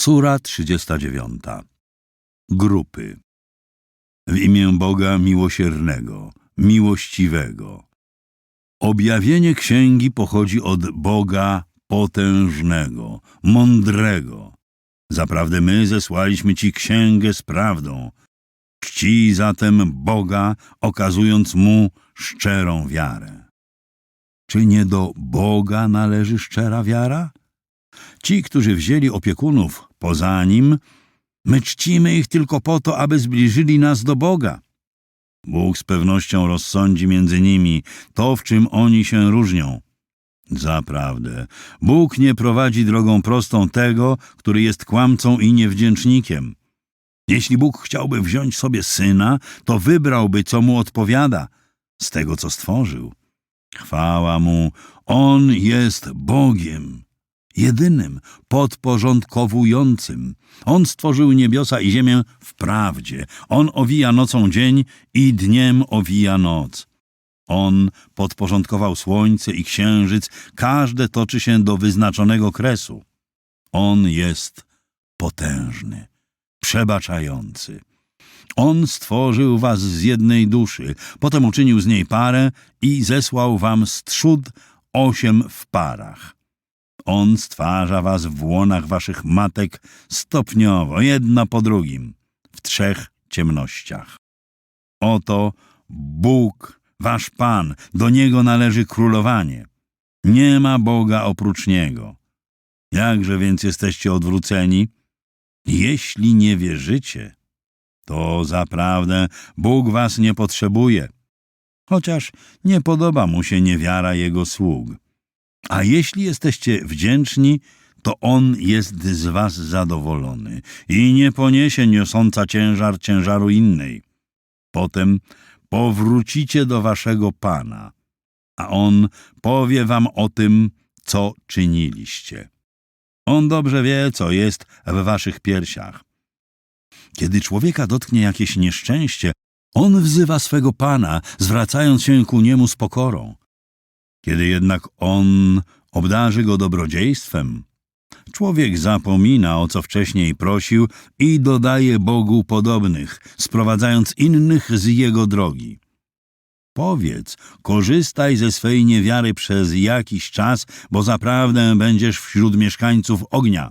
Sura 39. Grupy. W imię Boga miłosiernego, miłościwego. Objawienie księgi pochodzi od Boga potężnego, mądrego. Zaprawdę my zesłaliśmy Ci księgę z prawdą. Czci zatem Boga, okazując Mu szczerą wiarę. Czy nie do Boga należy szczera wiara? Ci, którzy wzięli opiekunów poza nim, my czcimy ich tylko po to, aby zbliżyli nas do Boga. Bóg z pewnością rozsądzi między nimi to, w czym oni się różnią. Zaprawdę, Bóg nie prowadzi drogą prostą tego, który jest kłamcą i niewdzięcznikiem. Jeśli Bóg chciałby wziąć sobie syna, to wybrałby, co mu odpowiada z tego, co stworzył. Chwała mu, on jest Bogiem jedynym, podporządkowującym. On stworzył niebiosa i ziemię w prawdzie. On owija nocą dzień i dniem owija noc. On podporządkował słońce i księżyc, każde toczy się do wyznaczonego kresu. On jest potężny, przebaczający. On stworzył was z jednej duszy, potem uczynił z niej parę i zesłał wam z trzód osiem w parach. On stwarza was w łonach waszych matek stopniowo, jedno po drugim, w trzech ciemnościach. Oto Bóg, wasz Pan, do Niego należy królowanie. Nie ma Boga oprócz Niego. Jakże więc jesteście odwróceni? Jeśli nie wierzycie, to zaprawdę Bóg was nie potrzebuje, chociaż nie podoba mu się niewiara Jego sług. A jeśli jesteście wdzięczni, to On jest z was zadowolony i nie poniesie niosąca ciężar ciężaru innej. Potem powrócicie do waszego Pana, a On powie wam o tym, co czyniliście. On dobrze wie, co jest w waszych piersiach. Kiedy człowieka dotknie jakieś nieszczęście, on wzywa swego Pana, zwracając się ku niemu z pokorą. Kiedy jednak on obdarzy go dobrodziejstwem, człowiek zapomina o co wcześniej prosił i dodaje Bogu podobnych, sprowadzając innych z jego drogi. Powiedz, korzystaj ze swej niewiary przez jakiś czas, bo zaprawdę będziesz wśród mieszkańców ognia.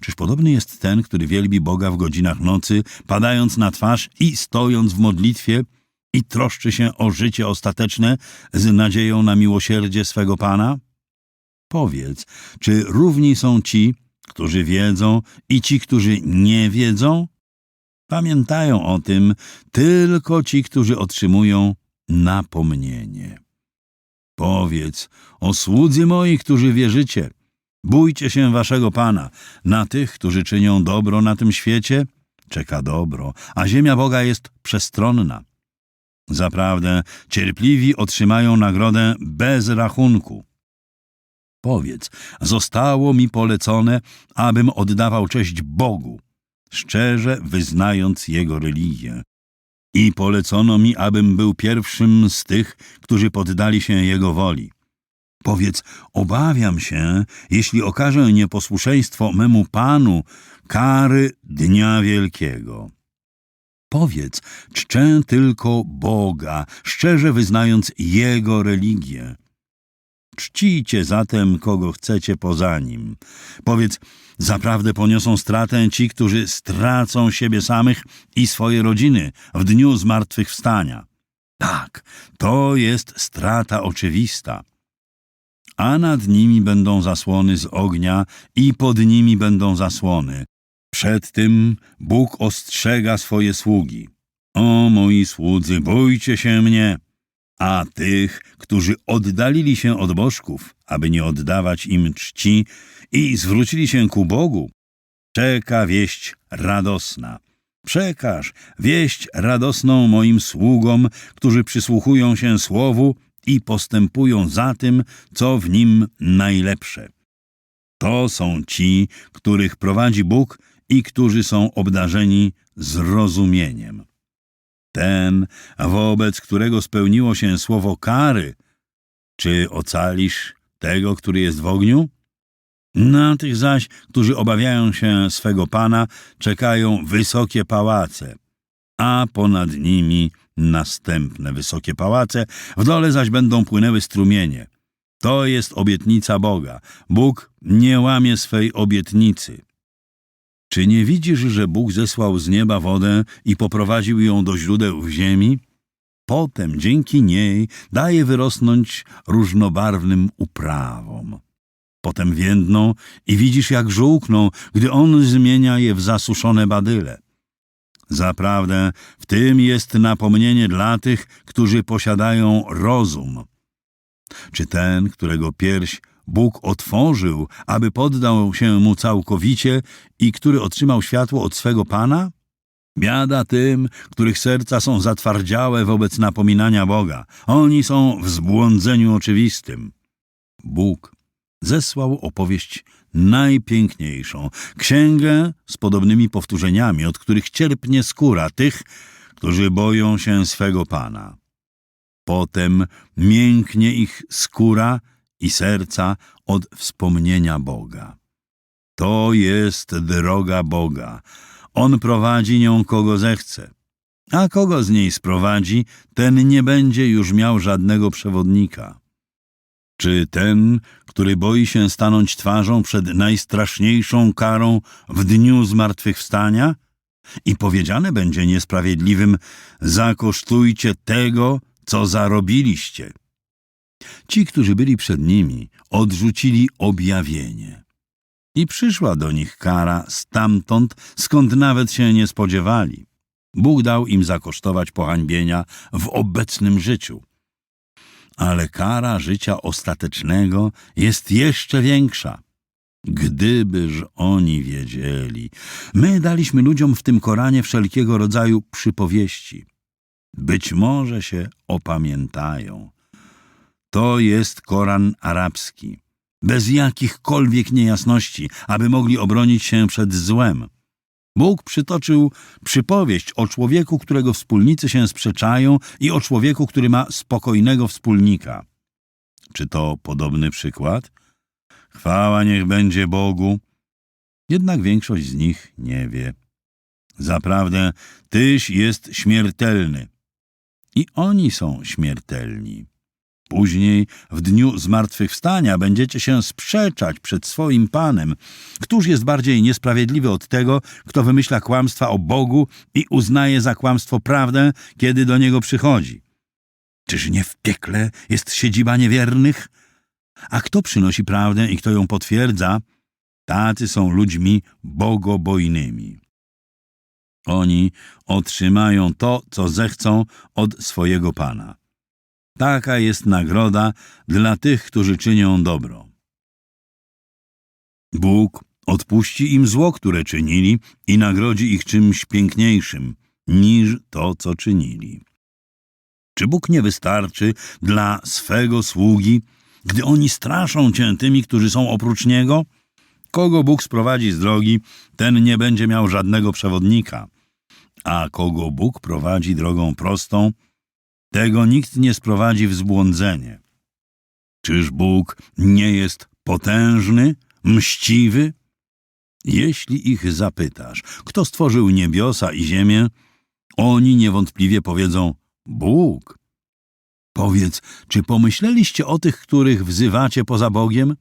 Czyż podobny jest ten, który wielbi Boga w godzinach nocy, padając na twarz i stojąc w modlitwie, i troszczy się o życie ostateczne z nadzieją na miłosierdzie swego Pana? Powiedz, czy równi są ci, którzy wiedzą i ci, którzy nie wiedzą? Pamiętają o tym tylko ci, którzy otrzymują napomnienie. Powiedz o słudzy moi, którzy wierzycie. Bójcie się waszego Pana. Na tych, którzy czynią dobro na tym świecie, czeka dobro, a ziemia Boga jest przestronna. Zaprawdę cierpliwi otrzymają nagrodę bez rachunku. Powiedz, zostało mi polecone, abym oddawał cześć Bogu, szczerze wyznając Jego religię. I polecono mi, abym był pierwszym z tych, którzy poddali się Jego woli. Powiedz, obawiam się, jeśli okażę nieposłuszeństwo memu Panu, kary Dnia Wielkiego. Powiedz, czczę tylko Boga, szczerze wyznając Jego religię. Czcijcie zatem, kogo chcecie poza Nim. Powiedz, zaprawdę poniosą stratę ci, którzy stracą siebie samych i swoje rodziny w dniu zmartwychwstania. Tak, to jest strata oczywista. A nad nimi będą zasłony z ognia i pod nimi będą zasłony, przed tym Bóg ostrzega swoje sługi. O moi słudzy, bójcie się mnie, a tych, którzy oddalili się od bożków, aby nie oddawać im czci i zwrócili się ku Bogu, czeka wieść radosna. Przekaż wieść radosną moim sługom, którzy przysłuchują się słowu i postępują za tym, co w nim najlepsze. To są ci, których prowadzi Bóg i którzy są obdarzeni zrozumieniem. Ten, wobec którego spełniło się słowo kary, czy ocalisz tego, który jest w ogniu? Na tych zaś, którzy obawiają się swego Pana, czekają wysokie pałace, a ponad nimi następne wysokie pałace, w dole zaś będą płynęły strumienie. To jest obietnica Boga. Bóg nie łamie swej obietnicy. Czy nie widzisz, że Bóg zesłał z nieba wodę i poprowadził ją do źródeł w ziemi? Potem dzięki niej daje wyrosnąć różnobarwnym uprawom. Potem więdną i widzisz, jak żółkną, gdy on zmienia je w zasuszone badyle. Zaprawdę w tym jest napomnienie dla tych, którzy posiadają rozum. Czy ten, którego pierś Bóg otworzył, aby poddał się mu całkowicie i który otrzymał światło od swego Pana? Biada tym, których serca są zatwardziałe wobec napominania Boga. Oni są w zbłądzeniu oczywistym. Bóg zesłał opowieść najpiękniejszą, księgę z podobnymi powtórzeniami, od których cierpnie skóra tych, którzy boją się swego Pana. Potem mięknie ich skóra i serca od wspomnienia Boga. To jest droga Boga. On prowadzi nią kogo zechce. A kogo z niej sprowadzi, ten nie będzie już miał żadnego przewodnika. Czy ten, który boi się stanąć twarzą przed najstraszniejszą karą w dniu zmartwychwstania? I powiedziane będzie niesprawiedliwym: Zakosztujcie tego, co zarobiliście. Ci, którzy byli przed nimi, odrzucili objawienie. I przyszła do nich kara stamtąd, skąd nawet się nie spodziewali. Bóg dał im zakosztować pohańbienia w obecnym życiu. Ale kara życia ostatecznego jest jeszcze większa. Gdybyż oni wiedzieli, my daliśmy ludziom w tym Koranie wszelkiego rodzaju przypowieści. Być może się opamiętają. To jest Koran arabski, bez jakichkolwiek niejasności, aby mogli obronić się przed złem. Bóg przytoczył przypowieść o człowieku, którego wspólnicy się sprzeczają i o człowieku, który ma spokojnego wspólnika. Czy to podobny przykład? Chwała niech będzie Bogu. Jednak większość z nich nie wie. Zaprawdę, Tyś jest śmiertelny. I oni są śmiertelni. Później, w dniu zmartwychwstania, będziecie się sprzeczać przed swoim Panem. Któż jest bardziej niesprawiedliwy od tego, kto wymyśla kłamstwa o Bogu i uznaje za kłamstwo prawdę, kiedy do niego przychodzi? Czyż nie w piekle jest siedziba niewiernych? A kto przynosi prawdę i kto ją potwierdza? Tacy są ludźmi bogobojnymi. Oni otrzymają to, co zechcą od swojego Pana. Taka jest nagroda dla tych, którzy czynią dobro. Bóg odpuści im zło, które czynili i nagrodzi ich czymś piękniejszym niż to, co czynili. Czy Bóg nie wystarczy dla swego sługi, gdy oni straszą cię tymi, którzy są oprócz Niego? Kogo Bóg sprowadzi z drogi, ten nie będzie miał żadnego przewodnika, a kogo Bóg prowadzi drogą prostą, tego nikt nie sprowadzi w zbłądzenie. Czyż Bóg nie jest potężny, mściwy? Jeśli ich zapytasz, kto stworzył niebiosa i ziemię, oni niewątpliwie powiedzą Bóg. Powiedz, czy pomyśleliście o tych, których wzywacie poza Bogiem?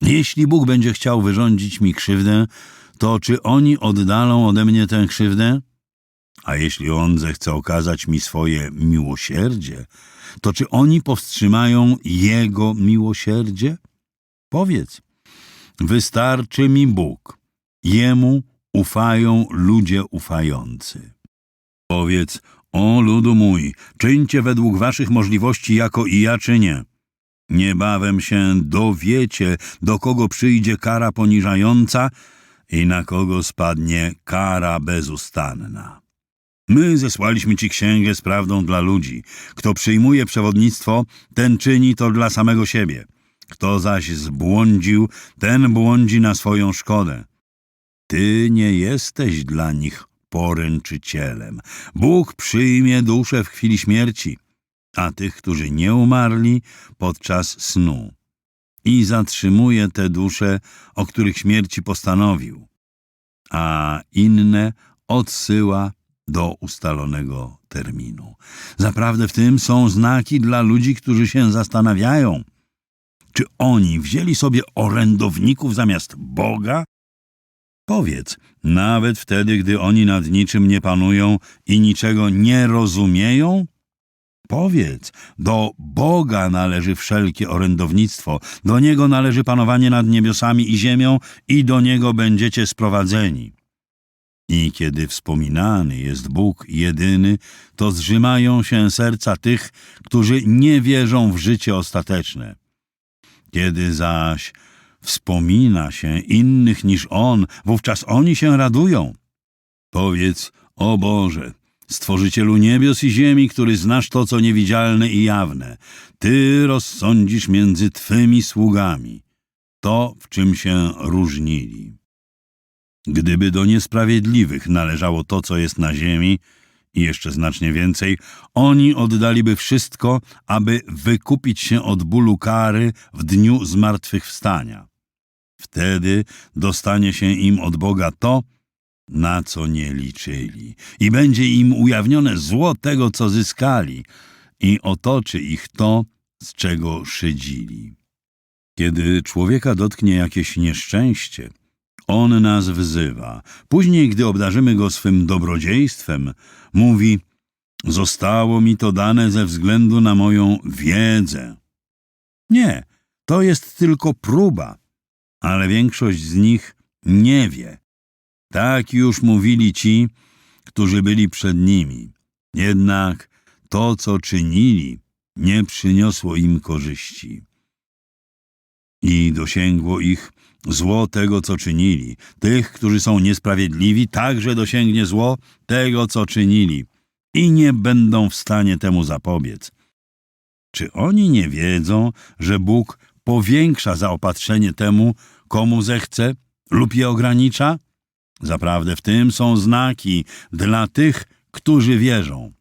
Jeśli Bóg będzie chciał wyrządzić mi krzywdę, to czy oni oddalą ode mnie tę krzywdę? A jeśli On zechce okazać mi swoje miłosierdzie, to czy oni powstrzymają Jego miłosierdzie? Powiedz, wystarczy mi Bóg, Jemu ufają ludzie ufający. Powiedz, o ludu mój, czyńcie według waszych możliwości, jako i ja czynię. Niebawem się dowiecie, do kogo przyjdzie kara poniżająca i na kogo spadnie kara bezustanna. My zesłaliśmy ci księgę z prawdą dla ludzi. Kto przyjmuje przewodnictwo, ten czyni to dla samego siebie. Kto zaś zbłądził, ten błądzi na swoją szkodę. Ty nie jesteś dla nich poręczycielem. Bóg przyjmie duszę w chwili śmierci, a tych, którzy nie umarli, podczas snu. i zatrzymuje te dusze, o których śmierci postanowił, a inne odsyła do ustalonego terminu. Zaprawdę w tym są znaki dla ludzi, którzy się zastanawiają, czy oni wzięli sobie orędowników zamiast Boga? Powiedz, nawet wtedy, gdy oni nad niczym nie panują i niczego nie rozumieją? Powiedz, do Boga należy wszelkie orędownictwo, do Niego należy panowanie nad niebiosami i ziemią i do Niego będziecie sprowadzeni. I kiedy wspominany jest Bóg jedyny, to zrzymają się serca tych, którzy nie wierzą w życie ostateczne. Kiedy zaś wspomina się innych niż On, wówczas oni się radują. Powiedz, o Boże, Stworzycielu niebios i ziemi, który znasz to, co niewidzialne i jawne, Ty rozsądzisz między Twymi sługami to, w czym się różnili. Gdyby do niesprawiedliwych należało to, co jest na ziemi, i jeszcze znacznie więcej, oni oddaliby wszystko, aby wykupić się od bólu kary w dniu zmartwychwstania. Wtedy dostanie się im od Boga to, na co nie liczyli, i będzie im ujawnione zło tego, co zyskali, i otoczy ich to, z czego szydzili. Kiedy człowieka dotknie jakieś nieszczęście, on nas wzywa. Później, gdy obdarzymy go swym dobrodziejstwem, mówi: Zostało mi to dane ze względu na moją wiedzę. Nie, to jest tylko próba, ale większość z nich nie wie. Tak już mówili ci, którzy byli przed nimi. Jednak to, co czynili, nie przyniosło im korzyści. I dosięgło ich zło tego, co czynili. Tych, którzy są niesprawiedliwi, także dosięgnie zło tego, co czynili. I nie będą w stanie temu zapobiec. Czy oni nie wiedzą, że Bóg powiększa zaopatrzenie temu, komu zechce lub je ogranicza? Zaprawdę w tym są znaki dla tych, którzy wierzą.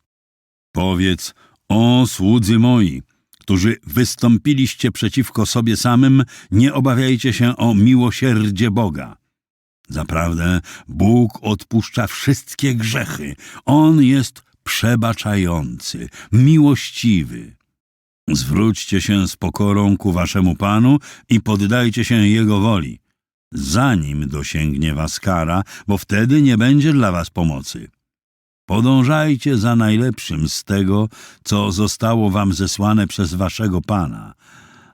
Powiedz, o słudzy moi, którzy wystąpiliście przeciwko sobie samym, nie obawiajcie się o miłosierdzie Boga. Zaprawdę Bóg odpuszcza wszystkie grzechy. On jest przebaczający, miłościwy. Zwróćcie się z pokorą ku waszemu Panu i poddajcie się Jego woli zanim dosięgnie was kara, bo wtedy nie będzie dla was pomocy. Podążajcie za najlepszym z tego, co zostało wam zesłane przez waszego Pana,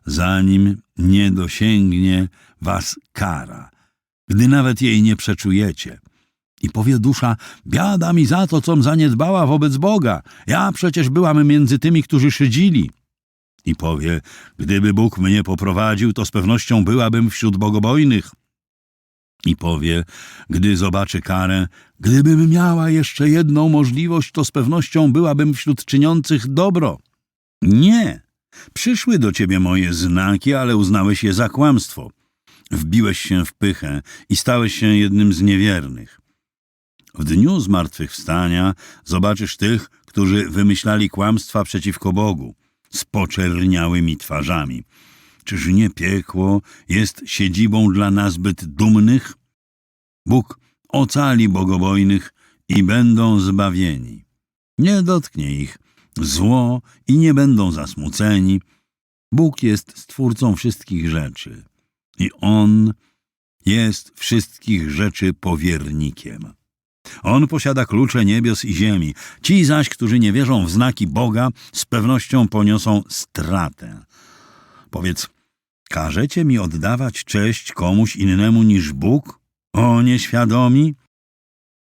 zanim nie dosięgnie was kara, gdy nawet jej nie przeczujecie. I powie dusza, biada mi za to, com zaniedbała wobec Boga. Ja przecież byłam między tymi, którzy szydzili. I powie, gdyby Bóg mnie poprowadził, to z pewnością byłabym wśród bogobojnych i powie, gdy zobaczy karę, gdybym miała jeszcze jedną możliwość, to z pewnością byłabym wśród czyniących dobro. Nie. Przyszły do ciebie moje znaki, ale uznałeś je za kłamstwo. Wbiłeś się w pychę i stałeś się jednym z niewiernych. W dniu zmartwychwstania zobaczysz tych, którzy wymyślali kłamstwa przeciwko Bogu, z poczerniałymi twarzami. Czyż nie piekło jest siedzibą dla nazbyt dumnych? Bóg ocali bogobojnych i będą zbawieni. Nie dotknie ich zło i nie będą zasmuceni. Bóg jest stwórcą wszystkich rzeczy i On jest wszystkich rzeczy powiernikiem. On posiada klucze niebios i ziemi. Ci zaś, którzy nie wierzą w znaki Boga, z pewnością poniosą stratę. Powiedz, każecie mi oddawać cześć komuś innemu niż Bóg? O nieświadomi?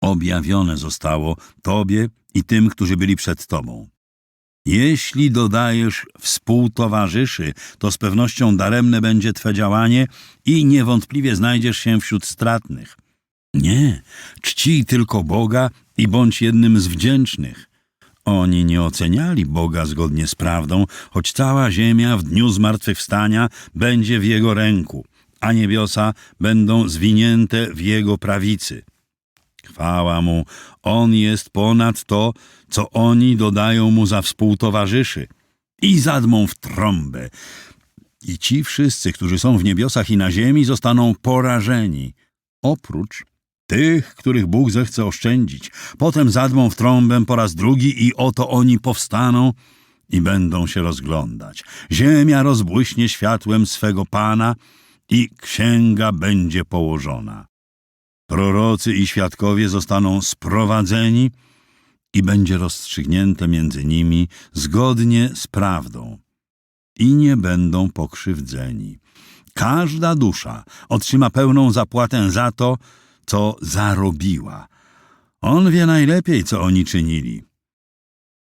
Objawione zostało Tobie i tym, którzy byli przed Tobą. Jeśli dodajesz współtowarzyszy, to z pewnością daremne będzie Twe działanie i niewątpliwie znajdziesz się wśród stratnych. Nie, czcij tylko Boga i bądź jednym z wdzięcznych. Oni nie oceniali Boga zgodnie z prawdą, choć cała ziemia w dniu zmartwychwstania będzie w Jego ręku, a niebiosa będą zwinięte w Jego prawicy. Chwała Mu, On jest ponad to, co oni dodają Mu za współtowarzyszy. I zadmą w trąbę. I ci wszyscy, którzy są w niebiosach i na ziemi, zostaną porażeni, oprócz tych, których Bóg zechce oszczędzić. Potem zadmą w trąbę po raz drugi i oto oni powstaną i będą się rozglądać. Ziemia rozbłyśnie światłem swego Pana i księga będzie położona. Prorocy i świadkowie zostaną sprowadzeni i będzie rozstrzygnięte między nimi zgodnie z prawdą i nie będą pokrzywdzeni. Każda dusza otrzyma pełną zapłatę za to, co zarobiła. On wie najlepiej, co oni czynili.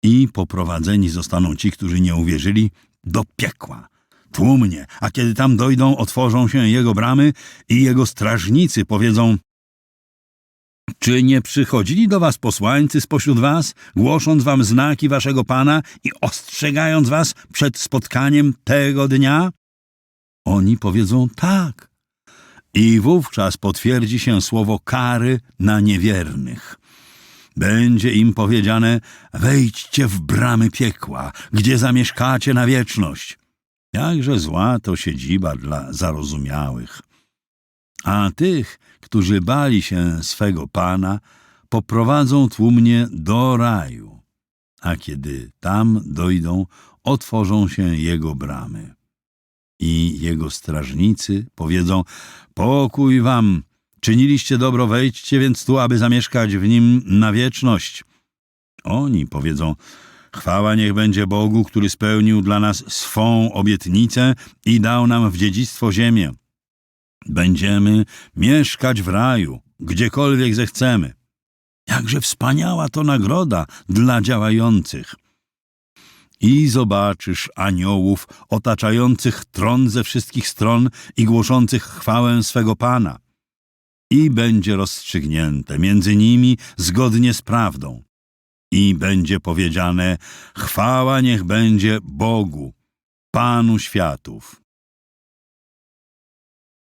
I poprowadzeni zostaną ci, którzy nie uwierzyli, do piekła. Tłumnie, a kiedy tam dojdą, otworzą się jego bramy i jego strażnicy powiedzą czy nie przychodzili do was posłańcy spośród was, głosząc wam znaki waszego Pana i ostrzegając was przed spotkaniem tego dnia? Oni powiedzą tak. I wówczas potwierdzi się słowo kary na niewiernych. Będzie im powiedziane: wejdźcie w bramy piekła, gdzie zamieszkacie na wieczność. Jakże zła to siedziba dla zarozumiałych. A tych, którzy bali się swego Pana, poprowadzą tłumnie do raju. A kiedy tam dojdą, otworzą się jego bramy. I jego strażnicy powiedzą: Pokój wam, czyniliście dobro, wejdźcie więc tu, aby zamieszkać w nim na wieczność. Oni powiedzą: Chwała niech będzie Bogu, który spełnił dla nas swą obietnicę i dał nam w dziedzictwo ziemię. Będziemy mieszkać w raju, gdziekolwiek zechcemy. Jakże wspaniała to nagroda dla działających. I zobaczysz aniołów otaczających tron ze wszystkich stron i głoszących chwałę swego Pana. I będzie rozstrzygnięte między nimi zgodnie z prawdą. I będzie powiedziane: Chwała niech będzie Bogu, Panu światów.